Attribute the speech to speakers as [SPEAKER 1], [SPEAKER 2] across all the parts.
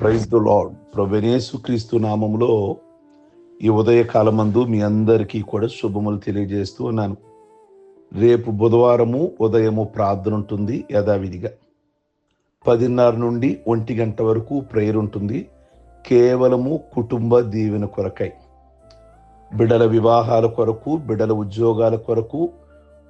[SPEAKER 1] Praise the lord ప్రవణేశు క్రీస్తు నామంలో ఈ ఉదయ కాలమందు మీ అందరికీ కూడా శుభములు తెలియజేస్తూ ఉన్నాను. రేపు బుధవారము ఉదయము ప్రార్థన ఉంటుంది యథావిధిగా. పదిన్నర నుండి ఒంటి గంట వరకు ప్రేయర్ ఉంటుంది. కేవలము కుటుంబ దీవెన కొరకై. బిడల వివాహాల కొరకు బిడల ఉద్యోగాల కొరకు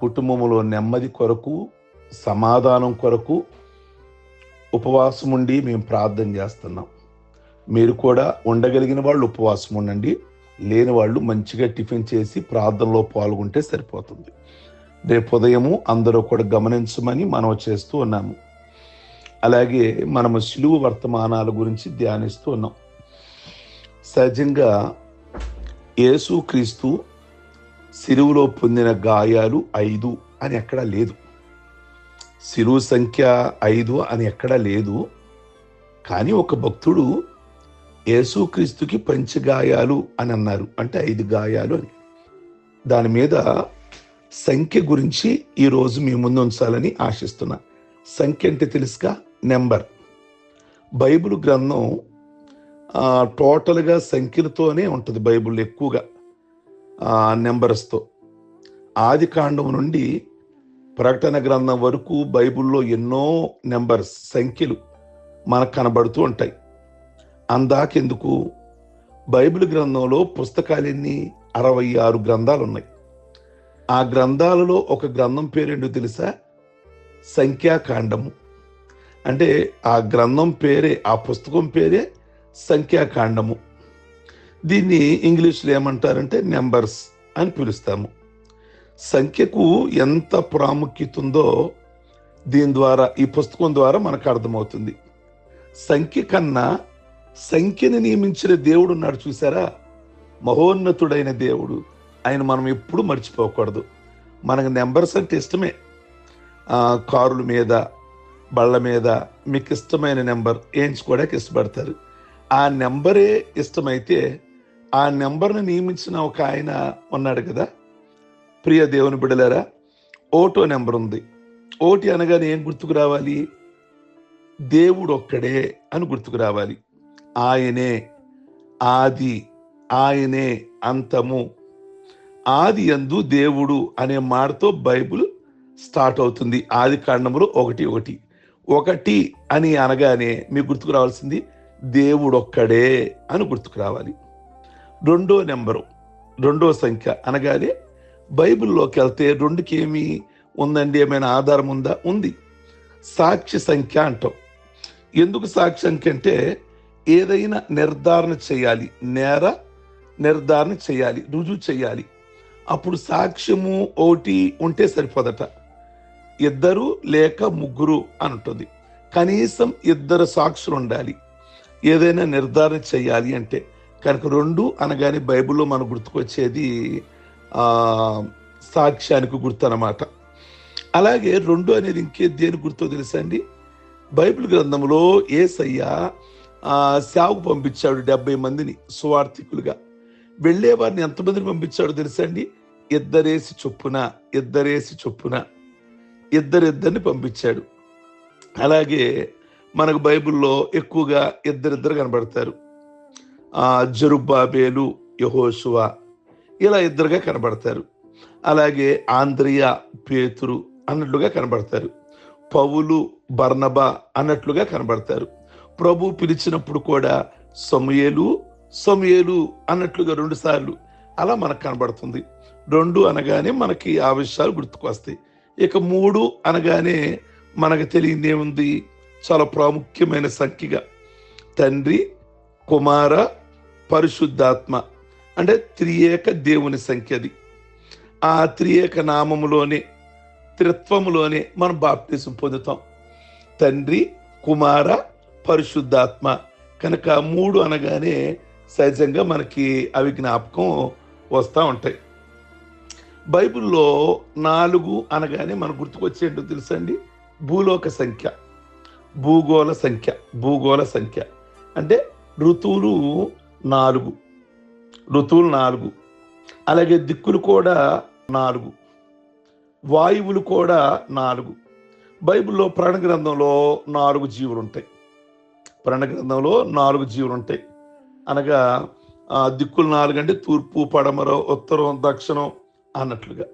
[SPEAKER 1] కుటుంబంలో నెమ్మది కొరకు సమాధానం కొరకు ఉపవాసం ఉండి మేము ప్రార్థన చేస్తున్నాం. మీరు కూడా ఉండగలిగిన వాళ్ళు ఉపవాసం ఉండండి. లేని వాళ్ళు మంచిగా టిఫిన్ చేసి ప్రార్థనలో పాల్గొంటే సరిపోతుంది. రేపు ఉదయము అందరూ కూడా గమనించమని మనం చేస్తూ ఉన్నాము. అలాగే మనము శిలువు వర్తమానాల గురించి ధ్యానిస్తూ ఉన్నాం. సహజంగా యేసుక్రీస్తు సిలువులో పొందిన గాయాలు ఐదు అని ఎక్కడా లేదు. శిలువు సంఖ్య ఐదు అని ఎక్కడా లేదు. కానీ ఒక భక్తుడు యేసుక్రీస్తుకి పంచగాయాలు అని అన్నారు. అంటే ఐదు గాయాలు అని. దాని మీద సంఖ్య గురించి ఈరోజు మీ ముందు ఉంచాలని ఆశిస్తున్నా. సంఖ్య అంటే తెలుసుగా? నెంబర్. బైబిల్ గ్రంథం టోటల్గా సంఖ్యలతోనే ఉంటుంది బైబిల్ ఎక్కువగా నెంబర్స్తో. ఆది కాండం నుండి ప్రకటన గ్రంథం వరకు బైబిల్లో ఎన్నో నెంబర్స్ సంఖ్యలు మనకు కనబడుతూ ఉంటాయి. అందాకెందుకు? బైబిల్ గ్రంథంలో పుస్తకాలు ఎన్ని అరవై ఆరు గ్రంథాలు ఉన్నాయి ఆ గ్రంథాలలో ఒక గ్రంథం పేరేంటో తెలుసా? సంఖ్యాకాండము. అంటే ఆ గ్రంథం పేరే ఆ పుస్తకం పేరే సంఖ్యాకాండము. దీన్ని ఇంగ్లీష్లో ఏమంటారంటే నెంబర్స్ అని పిలుస్తాము. సంఖ్యకు ఎంత ప్రాముఖ్యత ఉందో దీని ద్వారా ఈ పుస్తకం ద్వారా మనకు అర్థమవుతుంది. సంఖ్య కన్నా సంఖ్యని నియమించిన దేవుడు ఉన్నాడు చూసారా? మహోన్నతుడైన దేవుడు. ఆయన మనం ఎప్పుడు మర్చిపోకూడదు. మనకు నెంబర్స్ అంటే ఇష్టమే. కారుల మీద బళ్ళ మీద మీకు ఇష్టమైన నెంబర్ వేయించుకోవడానికి ఇష్టపడతారు. ఆ నెంబరే ఇష్టమైతే ఆ నెంబర్ని నియమించిన ఒక ఆయన ఉన్నాడు కదా? ప్రియ దేవుని బిడలారా ఓటో నెంబర్ ఉంది. ఓటి అనగానే ఏం గుర్తుకు రావాలి? దేవుడు ఒక్కడే అని గుర్తుకు రావాలి. ఆయనే ఆది ఆయనే అంతము. ఆది అందు దేవుడు అనే మాటతో బైబిల్ స్టార్ట్ అవుతుంది. ఆది కాండములు ఒకటి ఒకటి. ఒకటి అని అనగానే మీకు గుర్తుకు రావాల్సింది దేవుడు ఒక్కడే అని గుర్తుకు రావాలి. రెండో నెంబరు రెండో సంఖ్య అనగానే బైబిల్లోకి వెళ్తే రెండుకి ఏమి ఉందండి? ఏమైనా ఆధారం ఉందా? ఉంది. సాక్షి సంఖ్య అంటాం. ఎందుకు సాక్షి సంఖ్య అంటే ఏదైనా నిర్ధారణ చేయాలి. నేర నిర్ధారణ చేయాలి. రుజువు చేయాలి. అప్పుడు సాక్ష్యము ఒకటి ఉంటే సరిపోదట. ఇద్దరు లేక ముగ్గురు అని ఉంటుంది. కనీసం ఇద్దరు సాక్షులు ఉండాలి. ఏదైనా నిర్ధారణ చేయాలి అంటే. కనుక రెండు అనగానే బైబిల్లో మనకు గుర్తుకొచ్చేది సాక్ష్యానికి గుర్తు అనమాట అలాగే రెండు అనేది ఇంకే దేని గుర్తో తెలుసా అండి బైబిల్ గ్రంథంలో ఏసయ్య సేవకు పంపించాడు డెబ్బై మందిని సువార్థికులుగా. వెళ్ళేవారిని ఎంతమందిని పంపించాడో తెలుసా అండి ఇద్దరేసి చొప్పున ఇద్దరేసి చొప్పున ఇద్దరిద్దరిని పంపించాడు. అలాగే మనకు బైబిల్లో ఎక్కువగా ఇద్దరిద్దరు కనబడతారు. ఆ జరుబాబేలు యహోషువ ఇలా ఇద్దరుగా కనబడతారు. అలాగే ఆంధ్రియ పేతురు అన్నట్లుగా కనబడతారు. పౌలు బర్ణబ అన్నట్లుగా కనబడతారు. ప్రభు పిలిచినప్పుడు కూడా సమయలు సమయలు అన్నట్లుగా రెండు సార్లు అలా మనకు కనబడుతుంది. రెండు అనగానే మనకి ఆ విషయాలు గుర్తుకొస్తాయి ఇక మూడు అనగానే మనకు తెలియంది ఏముంది చాలా ప్రాముఖ్యమైన సంఖ్యగా. తండ్రి కుమార పరిశుద్ధాత్మ అంటే త్రియేక దేవుని సంఖ్య అది. ఆ త్రియేక నామములోనే త్రిత్వములోనే మనం బాప్తిజం పొందుతాం. తండ్రి కుమార పరిశుద్ధాత్మ. కనుక మూడు అనగానే సహజంగా మనకి అవి జ్ఞాపకం వస్తూ ఉంటాయి. బైబిల్లో నాలుగు అనగానే మనకు గుర్తుకొచ్చేంటో తెలుసా అండి? భూలోక సంఖ్య భూగోళ సంఖ్య భూగోళ సంఖ్య. అంటే ఋతువులు నాలుగు. ఋతువులు నాలుగు. అలాగే దిక్కులు కూడా నాలుగు. వాయువులు కూడా నాలుగు. బైబిల్లో ప్రాణ గ్రంథంలో నాలుగు జీవులు ఉంటాయి. ప్రణ గ్రంథంలో నాలుగు జీవులు ఉంటాయి. అనగా దిక్కులు నాలుగు అంటే తూర్పు పడమర ఉత్తరం దక్షిణం అన్నట్లుగా.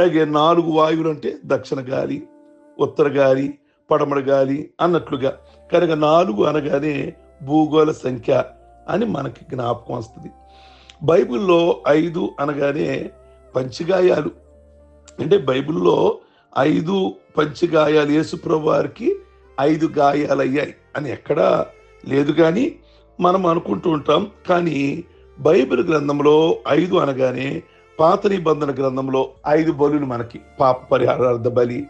[SPEAKER 1] అలాగే నాలుగు వాయువులు అంటే దక్షిణ గాలి ఉత్తర గాలి పడమర గాలి అన్నట్లుగా. కనుక నాలుగు అనగానే భూగోళ సంఖ్య అని మనకి జ్ఞాపకం వస్తుంది. బైబిల్లో ఐదు అనగానే పంచగాయాలు. అంటే బైబిల్లో ఐదు పంచగాయాలు యేసుప్రభు వారికి ఐదు గాయాలు అయ్యాయి అని ఎక్కడా లేదు కానీ మనం అనుకుంటూ ఉంటాం. కానీ బైబిల్ గ్రంథంలో ఐదు అనగానే పాత నిబంధన గ్రంథంలో ఐదు బలులు మనకి. పాప పరిహారార్థ బలి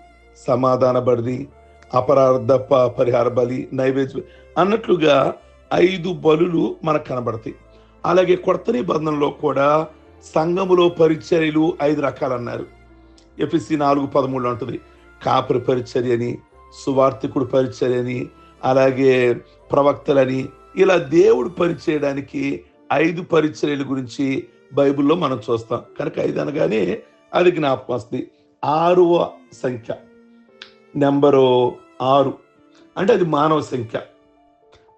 [SPEAKER 1] సమాధాన బలి అపరార్థ పరిహార బలి నైవేద్య అన్నట్లుగా ఐదు బలులు మనకు కనబడతాయి. అలాగే కొత్త నిబంధనలో కూడా సంఘములో పరిచర్యలు ఐదు రకాలు అన్నారు ఎఫ్ఎస్సి నాలుగు పదమూడు ఉంటుంది కాపరి పరిచర్య అని సువార్థికుడు పరిచర్య అని అలాగే ప్రవక్తలని ఇలా దేవుడు పరిచయడానికి ఐదు పరిచర్యల గురించి బైబిల్లో మనం చూస్తాం. కనుక ఐదు అనగానే అది జ్ఞాపకం వస్తుంది. ఆరవ సంఖ్య నెంబరు ఆరు. అంటే అది మానవ సంఖ్య.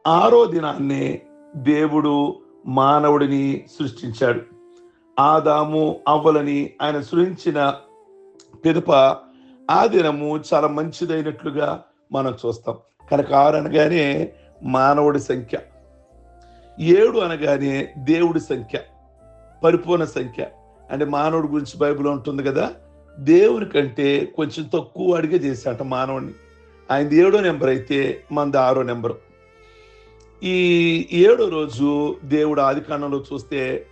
[SPEAKER 1] ఆరో దినాన్నే దేవుడు మానవుడిని సృష్టించాడు. ఆదాము అవ్వలని ఆయన సృష్టించిన పిదప ఆ దినము చాలా మంచిదైనట్లుగా మనం చూస్తాం. కనుక ఆరు అనగానే మానవుడి సంఖ్య. ఏడు అనగానే దేవుడి సంఖ్య. పరిపూర్ణ సంఖ్య. అంటే మానవుడి గురించి బైబిల్ ఉంటుంది కదా? దేవుని కంటే కొంచెం తక్కువ అడిగే చేశాట మానవుడిని ఆయన ఏడో నెంబర్ అయితే మనది ఆరో నెంబరు. ఈ ఏడో రోజు దేవుడు ఆదికాండంలో చూస్తే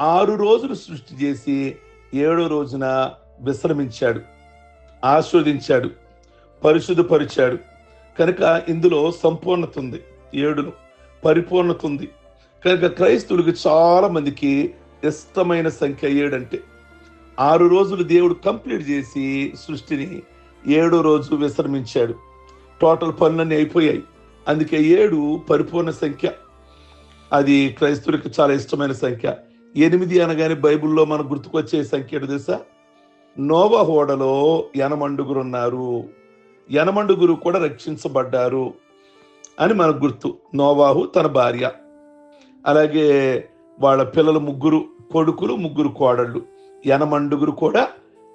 [SPEAKER 1] ఆరు రోజులు సృష్టి చేసి ఏడో రోజున విశ్రమించాడు ఆస్వాదించాడు పరిశుద్ధపరిచాడు. కనుక ఇందులో సంపూర్ణత ఉంది ఏడును పరిపూర్ణత ఉంది. కనుక క్రైస్తవులకి చాలా మందికి ఇష్టమైన సంఖ్య ఏడంటే ఆరు రోజులు దేవుడు కంప్లీట్ చేసి సృష్టిని ఏడో రోజు విశ్రమించాడు. టోటల్ పనులన్నీ అయిపోయాయి. అందుకే ఏడు పరిపూర్ణ సంఖ్య. అది క్రైస్తవులకు చాలా ఇష్టమైన సంఖ్య. ఎనిమిది అనగానే బైబిల్లో మనకు గుర్తుకొచ్చే సంఖ్య ఏంటో తెలుసా? నోవ హోడలో యనమండుగురు ఉన్నారు యనమండుగురు కూడా రక్షించబడ్డారు అని మనకు గుర్తు. నోవాహు తన భార్య. అలాగే వాళ్ళ పిల్లలు ముగ్గురు కొడుకులు ముగ్గురు కోడళ్ళు. యనమండుగురు కూడా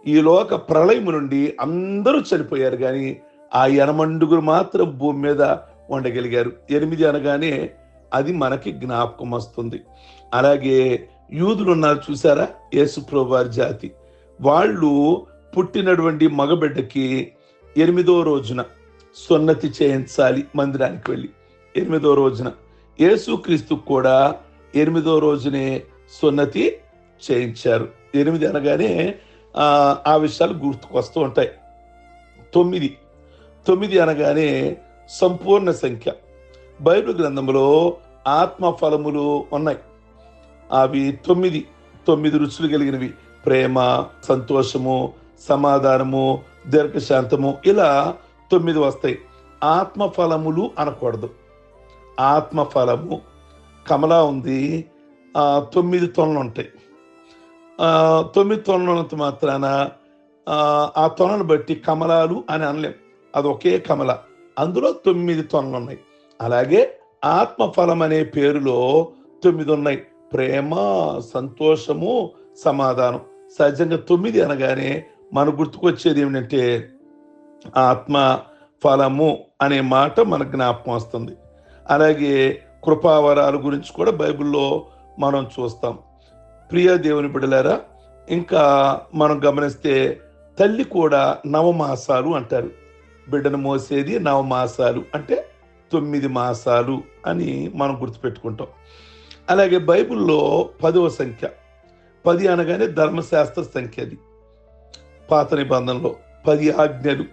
[SPEAKER 1] ఈ లోక ప్రళయము నుండి అందరూ చనిపోయారు. కానీ ఆ యనమండుగురు మాత్రం భూమి మీద ఉండగలిగారు ఎనిమిది అనగానే అది మనకి జ్ఞాపకం వస్తుంది. అలాగే యూదులు ఉన్నారు చూసారా? యేసుప్రభు వారి జాతి. వాళ్ళు పుట్టినటువంటి మగబిడ్డకి ఎనిమిదో రోజున సున్నతి చేయించాలి మందిరానికి వెళ్ళి. ఎనిమిదో రోజున. యేసుక్రీస్తు కూడా ఎనిమిదో రోజునే సున్నతి చేయించారు. ఎనిమిది అనగానే ఆ, ఆ విషయాలు గుర్తుకొస్తూ ఉంటాయి. తొమ్మిది. తొమ్మిది అనగానే సంపూర్ణ సంఖ్య. బైబిల్ గ్రంథంలో ఆత్మ ఫలములు ఉన్నాయి. అవి తొమ్మిది తొమ్మిది రుచులు కలిగినవి. ప్రేమ సంతోషము సమాధానము దీర్ఘశాంతము ఇలా తొమ్మిది వస్తాయి. ఆత్మ ఫలములు అనకూడదు. ఆత్మ ఫలము కమలా ఉంది. తొమ్మిది తొనలు ఉంటాయి. తొమ్మిది తొనలంత మాత్రాన ఆ, ఆ తొనను బట్టి కమలాలు అని అనలేం. అది ఒకే కమల. అందులో తొమ్మిది తొనలు ఉన్నాయి అలాగే ఆత్మఫలం అనే పేరులో తొమ్మిది ఉన్నాయి ప్రేమ సంతోషము సమాధానం. సహజంగా తొమ్మిది అనగానే మన గుర్తుకొచ్చేది ఏమిటంటే ఆత్మ ఫలము అనే మాట మన జ్ఞాపకం వస్తుంది. అలాగే కృపావరాల గురించి కూడా బైబిల్లో మనం చూస్తాం. ప్రియ దేవుని బిడలారా ఇంకా మనం గమనిస్తే తల్లి కూడా నవమాసాలు అంటారు. బిడ్డను మోసేది నవమాసాలు అంటే తొమ్మిది మాసాలు అని మనం గుర్తుపెట్టుకుంటాం. అలాగే బైబిల్లో పదవ సంఖ్య. పది అనగానే ధర్మశాస్త్ర సంఖ్య అది. పాత నిబంధనలో పది ఆజ్ఞలు.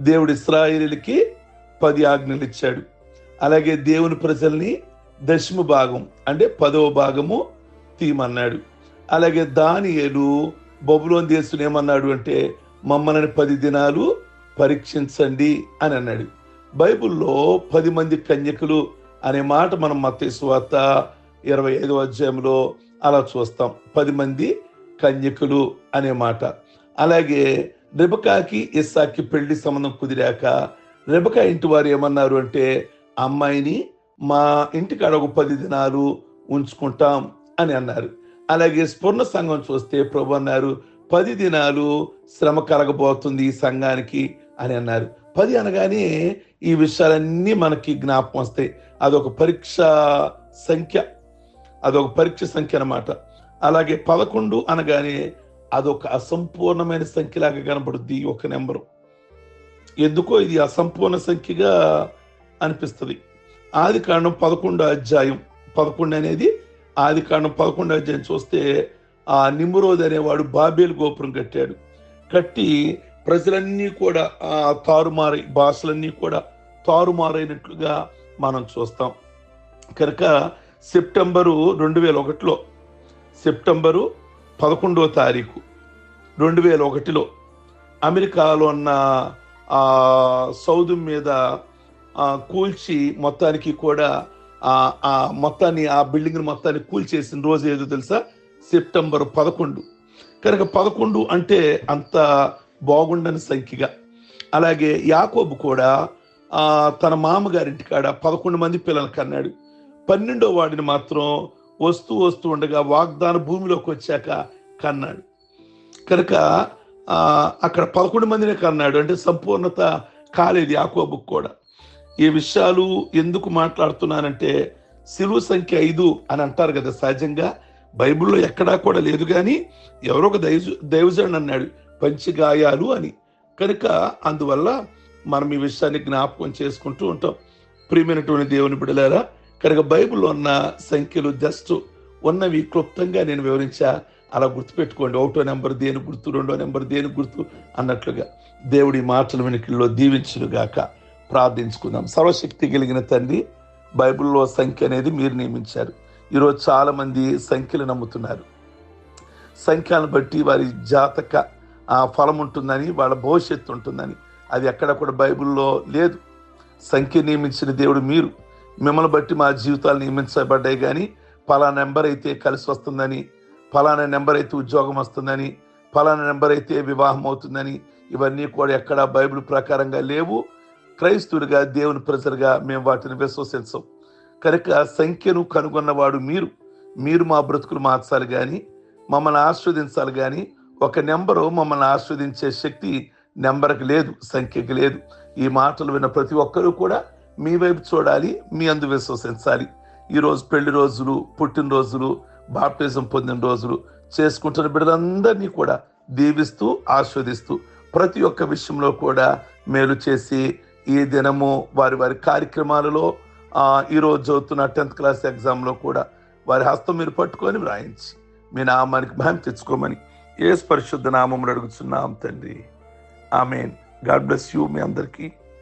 [SPEAKER 1] దేవుడు ఇస్రాయిలకి పది ఆజ్ఞలు ఇచ్చాడు. అలాగే దేవుని ప్రజల్ని దశమ భాగం అంటే పదవ భాగము తీయమన్నాడు. అలాగే దానియేలు బొబులోని దేశం ఏమన్నాడు అంటే మమ్మల్ని పది దినాలు పరీక్షించండి అని అన్నాడు. బైబిల్లో పది మంది కన్యకులు అనే మాట మనం మతేశ్వార్త ఇరవై ఐదో అధ్యాయంలో అలా చూస్తాం. పది మంది కన్యకులు అనే మాట. అలాగే రెబకాకి ఇస్సాకి పెళ్ళి సంబంధం కుదిరాక రెబకా ఇంటి వారు ఏమన్నారు అంటే అమ్మాయిని మా ఇంటికాడ ఒక పది దినాలు ఉంచుకుంటాం అని అన్నారు. అలాగే స్ఫురణ సంఘం చూస్తే ప్రభు అన్నారు పది దినాలు శ్రమ కలగబోతుంది ఈ సంఘానికి అని అన్నారు. పది అనగానే ఈ విషయాలన్నీ మనకి జ్ఞాపకం వస్తాయి. అదొక పరీక్ష సంఖ్య. అదొక పరీక్ష సంఖ్య అనమాట అలాగే పదకొండు అనగానే అదొక అసంపూర్ణమైన సంఖ్యలాగా కనబడుద్ది ఈ ఒక నెంబరు. ఎందుకో ఇది అసంపూర్ణ సంఖ్యగా అనిపిస్తుంది. ఆది కాండం పదకొండు అధ్యాయం. పదకొండు అనేది ఆది కాండం పదకొండు అధ్యాయం చూస్తే ఆ నిమ్రోద్ అనేవాడు బాబేలు గోపురం కట్టాడు. కట్టి ప్రజలన్నీ కూడా తారుమారై భాషలన్నీ కూడా తారుమారైనట్లుగా మనం చూస్తాం. కనుక సెప్టెంబరు రెండు వేల ఒకటిలో సెప్టెంబరు పదకొండవ తారీఖు రెండు వేల ఒకటిలో అమెరికాలో ఉన్న ఆ సౌదు మీద కూల్చి మొత్తానికి కూడా ఆ మొత్తాన్ని ఆ బిల్డింగ్ మొత్తాన్ని కూల్చేసిన రోజు ఏదో తెలుసా? సెప్టెంబర్ పదకొండు. కనుక పదకొండు అంటే అంత బాగుండని సంఖ్యగా. అలాగే యాకోబు కూడా తన మామగారింటి కాడ పదకొండు మంది పిల్లలు కన్నాడు. పన్నెండో వాడిని మాత్రం వస్తూ వస్తూ ఉండగా వాగ్దాన భూమిలోకి వచ్చాక కన్నాడు. కనుక అక్కడ పదకొండు మందినే కన్నాడు. అంటే సంపూర్ణత కాలేదు యాకోబుకు కూడా. ఈ విషయాలు ఎందుకు మాట్లాడుతున్నానంటే సిలువ సంఖ్య ఐదు అని అంటారు కదా సహజంగా. బైబిల్లో ఎక్కడా కూడా లేదు కానీ ఎవరో ఒక దైవ దైవజనుడు అన్నాడు. పంచిగాయాలు అని. కనుక అందువల్ల మనం ఈ విషయాన్ని జ్ఞాపకం చేసుకుంటూ ఉంటాం. ప్రియమైనటువంటి దేవుని బిడలారా కనుక బైబిల్లో ఉన్న సంఖ్యలు జస్ట్ ఉన్నవి క్లుప్తంగా నేను వివరించా. అలా గుర్తుపెట్టుకోండి. ఒకటో నెంబర్ దేని గుర్తు రెండో నెంబర్ దేని గుర్తు అన్నట్లుగా దేవుడి మాటల వెనుకల్లో దీవించునుగాక. ప్రార్థించుకుందాం. సర్వశక్తి కలిగిన తండ్రి బైబిల్లో సంఖ్య అనేది మీరు నియమించారు. ఈరోజు చాలామంది సంఖ్యలు నమ్ముతున్నారు. సంఖ్యను బట్టి వారి జాతక ఫలం ఉంటుందని వాళ్ళ భవిష్యత్తు ఉంటుందని. అది ఎక్కడ కూడా బైబిల్లో లేదు. సంఖ్య నియమించిన దేవుడు మీరు. మిమ్మల్ని బట్టి మా జీవితాలు నియమించబడ్డాయి కానీ పలానా నెంబర్ అయితే కలిసి వస్తుందని ఫలానా నెంబర్ అయితే ఉద్యోగం వస్తుందని ఫలానా నెంబర్ అయితే వివాహం అవుతుందని ఇవన్నీ కూడా ఎక్కడ బైబిల్ ప్రకారంగా లేవు. క్రైస్తువులుగా దేవుని ప్రజలుగా మేము వాటిని విశ్వసించం. కనుక సంఖ్యను కనుగొన్నవాడు మీరు. మీరు మా బ్రతుకులు మార్చాలి కానీ మమ్మల్ని ఆస్వాదించాలి కానీ ఒక నెంబరు మమ్మల్ని ఆస్వాదించే శక్తి నెంబర్కి లేదు సంఖ్యకి లేదు. ఈ మాటలు విన్న ప్రతి ఒక్కరూ కూడా మీ వైపు చూడాలి మీ అందు విశ్వసించాలి. ఈరోజు పెళ్ళి రోజులు పుట్టినరోజులు బాప్టిజం పొందిన రోజులు చేసుకుంటున్న బిడ్డలందరినీ కూడా దీవిస్తూ ఆస్వాదిస్తూ ప్రతి ఒక్క విషయంలో కూడా మేలు చేసి ఈ దినము వారి వారి కార్యక్రమాలలో ఈరోజు చదువుతున్న టెన్త్ క్లాస్ ఎగ్జామ్లో కూడా వారి హస్తం మీరు పట్టుకొని వ్రాయించి మీ నామానికి భయం తెచ్చుకోమని ఏ పరిశుద్ధ నామములు అడుగుతున్నాం తండ్రి. ఆమెన్. గాడ్ బ్లెస్ యూ మీ అందరికీ.